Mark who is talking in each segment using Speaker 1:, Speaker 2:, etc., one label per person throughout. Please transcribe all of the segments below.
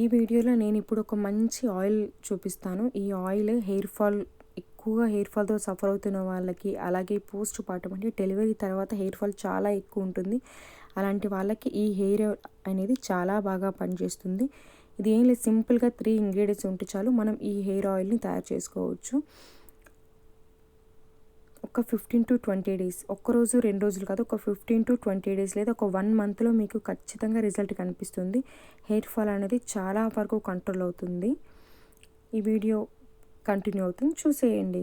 Speaker 1: ఈ వీడియోలో నేను ఇప్పుడు ఒక మంచి ఆయిల్ చూపిస్తాను. ఈ ఆయిల్ హెయిర్ ఫాల్ ఎక్కువగా హెయిర్ ఫాల్తో సఫర్ అవుతున్న వాళ్ళకి అలాగే పోస్ట్ పార్టం అంటే డెలివరీ తర్వాత హెయిర్ ఫాల్ చాలా ఎక్కువ ఉంటుంది. అలాంటి వాళ్ళకి ఈ హెయిర్ అనేది చాలా బాగా పనిచేస్తుంది. ఇది ఏం లేదు సింపుల్గా త్రీ ఇంగ్రీడియంట్స్ ఉంటే చాలు మనం ఈ హెయిర్ ఆయిల్ని తయారు చేసుకోవచ్చు. ఒక ఫిఫ్టీన్ టు ట్వంటీ డేస్ ఒక్కరోజు రెండు రోజులు కాదు ఒక ఫిఫ్టీన్ టు ట్వంటీ డేస్ లేదా ఒక వన్ మంత్లో మీకు ఖచ్చితంగా రిజల్ట్ కనిపిస్తుంది. హెయిర్ ఫాల్ అనేది చాలా వరకు కంట్రోల్ అవుతుంది. ఈ వీడియో కంటిన్యూ అవుతుంది. చూసేయండి.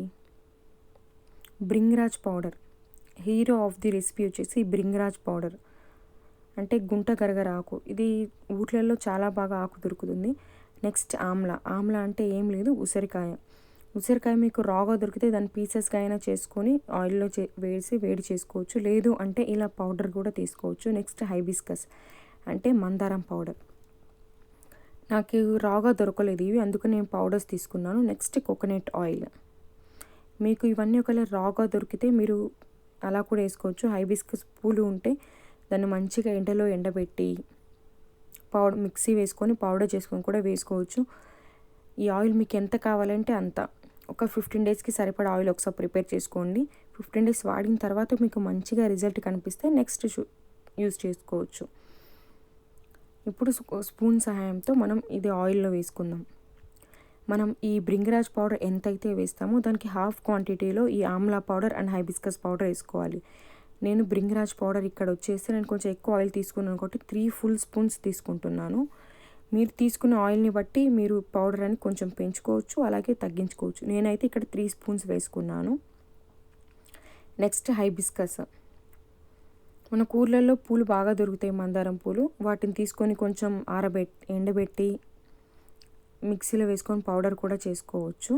Speaker 1: Bhringraj powder hero of the recipe వచ్చేసి బ్రింగ్రాజ్ పౌడర్ అంటే గుంట గరగర ఆకు. ఇది ఊర్లలో చాలా బాగా ఆకు దొరుకుతుంది. నెక్స్ట్ ఆమ్లా. ఆమ్లా అంటే ఏం లేదు ఉసిరికాయ. ఉసిరికాయ మీకు రాగా దొరికితే దాని పీసెస్గా అయినా చేసుకొని ఆయిల్లో చే వేసి వేడి చేసుకోవచ్చు. లేదు అంటే ఇలా పౌడర్ కూడా తీసుకోవచ్చు. నెక్స్ట్ హైబిస్కస్ అంటే మందారం పౌడర్ నాకు రాగా దొరకలేదు ఇవి అందుకు నేను పౌడర్స్ తీసుకున్నాను. నెక్స్ట్ కోకోనట్ ఆయిల్ మీకు ఇవన్నీ ఒకవేళ రాగా దొరికితే మీరు అలా కూడా వేసుకోవచ్చు. హైబిస్కస్ పూలు ఉంటే దాన్ని మంచిగా ఎండలో ఎండబెట్టి పౌడర్ మిక్సీ వేసుకొని పౌడర్ చేసుకొని కూడా వేసుకోవచ్చు. ఈ ఆయిల్ మీకు ఎంత కావాలంటే అంత. ఒక ఫిఫ్టీన్ డేస్కి సరిపడా ఆయిల్ ఒకసారి ప్రిపేర్ చేసుకోండి. ఫిఫ్టీన్ డేస్ వాడిన తర్వాత మీకు మంచిగా రిజల్ట్ కనిపిస్తే నెక్స్ట్ యూస్ చేసుకోవచ్చు. ఇప్పుడు స్పూన్ సహాయంతో మనం ఇది ఆయిల్లో వేసుకుందాం. మనం ఈ బ్రింగరాజ్ పౌడర్ ఎంతైతే వేస్తామో దానికి హాఫ్ క్వాంటిటీలో ఈ amla powder and hibiscus powder వేసుకోవాలి. నేను బ్రింగరాజ్ పౌడర్ ఇక్కడ వచ్చేసి నేను కొంచెం ఎక్కువ ఆయిల్ తీసుకున్నాను కాబట్టి త్రీ ఫుల్ స్పూన్స్ తీసుకుంటున్నాను. మీరు తీసుకున్న ఆయిల్ని బట్టి మీరు పౌడర్ అని కొంచెం పెంచుకోవచ్చు అలాగే తగ్గించుకోవచ్చు. నేనైతే ఇక్కడ త్రీ స్పూన్స్ వేసుకున్నాను. Next hibiscus. మన కూరలలో పూలు బాగా దొరుకుతాయి మందారం పూలు. వాటిని తీసుకొని కొంచెం ఆరబెట్ ఎండబెట్టి మిక్సీలో వేసుకొని పౌడర్ కూడా చేసుకోవచ్చు.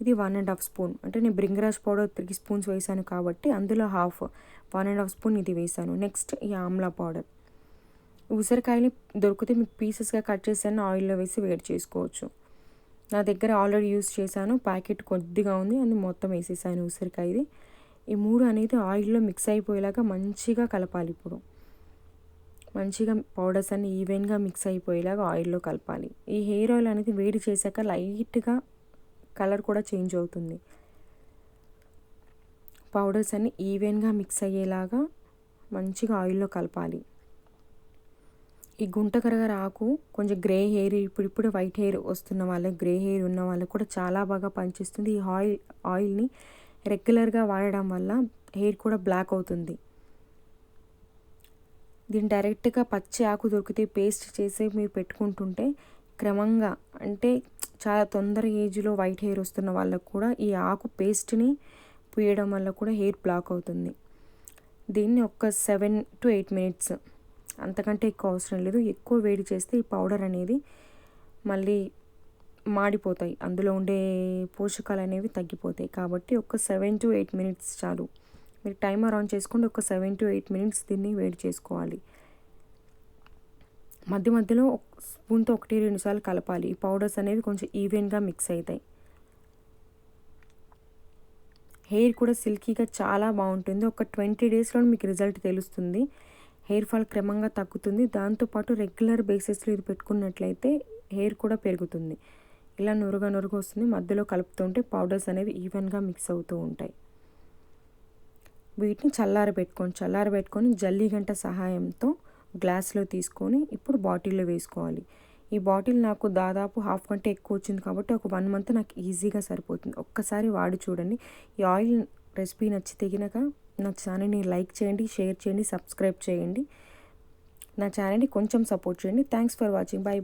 Speaker 1: ఇది వన్ అండ్ హాఫ్ స్పూన్. అంటే నేను బ్రింగరాజ్ పౌడర్ త్రీ స్పూన్స్ వేసాను కాబట్టి అందులో half one and half spoon ఇది వేసాను. నెక్స్ట్ ఈ ఆమ్లా పౌడర్. ఉసిరికాయని దొరికితే మీకు పీసెస్గా కట్ చేసాను ఆయిల్లో వేసి వేడి చేసుకోవచ్చు. నా దగ్గర ఆల్రెడీ యూస్ చేశాను. ప్యాకెట్ కొద్దిగా ఉంది. అది మొత్తం వేసేసాను ఉసిరికాయది ఈ మూడు అనేది ఆయిల్లో మిక్స్ అయిపోయేలాగా మంచిగా కలపాలి ఇప్పుడు. మంచిగా పౌడర్స్ అన్ని ఈవెన్గా మిక్స్ అయిపోయేలాగా ఆయిల్లో కలపాలి. ఈ హెయిర్ ఆయిల్ అనేది వేడి చేశాక లైట్గా కలర్ కూడా చేంజ్ అవుతుంది. పౌడర్స్ అన్ని ఈవెన్గా మిక్స్ అయ్యేలాగా మంచిగా ఆయిల్లో కలపాలి. ఈ గుంట కరగర ఆకు కొంచెం గ్రే హెయిర్ ఇప్పుడు ఇప్పుడు వైట్ హెయిర్ వస్తున్న వాళ్ళకి గ్రే హెయిర్ ఉన్న వాళ్ళకి కూడా చాలా బాగా పనిచేస్తుంది. ఈ ఆయిల్ ఆయిల్ని రెగ్యులర్గా వాడడం వల్ల హెయిర్ కూడా బ్లాక్ అవుతుంది. దీన్ని డైరెక్ట్గా పచ్చి ఆకు దొరికితే పేస్ట్ చేసి మీరు పెట్టుకుంటుంటే క్రమంగా అంటే చాలా తొందర ఏజ్లో వైట్ హెయిర్ వస్తున్న వాళ్ళకు కూడా ఈ ఆకు పేస్ట్ని పూయడం వల్ల కూడా హెయిర్ బ్లాక్ అవుతుంది. దీన్ని ఒక సెవెన్ టు ఎయిట్ మినిట్స్ అంతకంటే ఎక్కువ అవసరం లేదు. ఎక్కువ వేడి చేస్తే ఈ పౌడర్ అనేది మళ్ళీ మాడిపోతాయి. అందులో ఉండే పోషకాలు అనేవి తగ్గిపోతాయి. కాబట్టి ఒక సెవెన్ టు ఎయిట్ మినిట్స్ చాలు. మీరు టైమర్ ఆన్ చేసుకోండి. ఒక సెవెన్ టు ఎయిట్ మినిట్స్ దీన్ని వేడి చేసుకోవాలి. మధ్య మధ్యలో స్పూన్తో ఒకటి రెండు సార్లు కలపాలి. ఈ పౌడర్స్ అనేవి కొంచెం ఈవెన్గా మిక్స్ అవుతాయి. హెయిర్ కూడా సిల్కీగా చాలా బాగుంటుంది. ఒక ట్వంటీ డేస్లో మీకు రిజల్ట్ తెలుస్తుంది. హెయిర్ ఫాల్ క్రమంగా తగ్గుతుంది. దాంతోపాటు రెగ్యులర్ బేసిస్లో ఇది పెట్టుకున్నట్లయితే హెయిర్ కూడా పెరుగుతుంది. ఇలా నురుగా నురుగా వస్తుంది. మధ్యలో కలుపుతుంటే పౌడర్స్ అనేవి ఈవెన్గా మిక్స్ అవుతూ ఉంటాయి. వీటిని చల్లారబెట్టుకొని చల్లారబెట్టుకొని జల్లీ గంట సహాయంతో గ్లాస్లో తీసుకొని ఇప్పుడు బాటిల్లో వేసుకోవాలి. ఈ బాటిల్ నాకు దాదాపు హాఫ్ కంటే ఎక్కువ వచ్చింది కాబట్టి ఒక వన్ మంత్ నాకు ఈజీగా సరిపోతుంది. ఒక్కసారి వాడి చూడండి. ఈ ఆయిల్ రెసిపీ నచ్చితే కనుక నా ఛానల్ని లైక్ చేయండి షేర్ చేయండి సబ్స్క్రైబ్ చేయండి. నా ఛానల్ని కొంచెం సపోర్ట్ చేయండి. Thanks for watching bye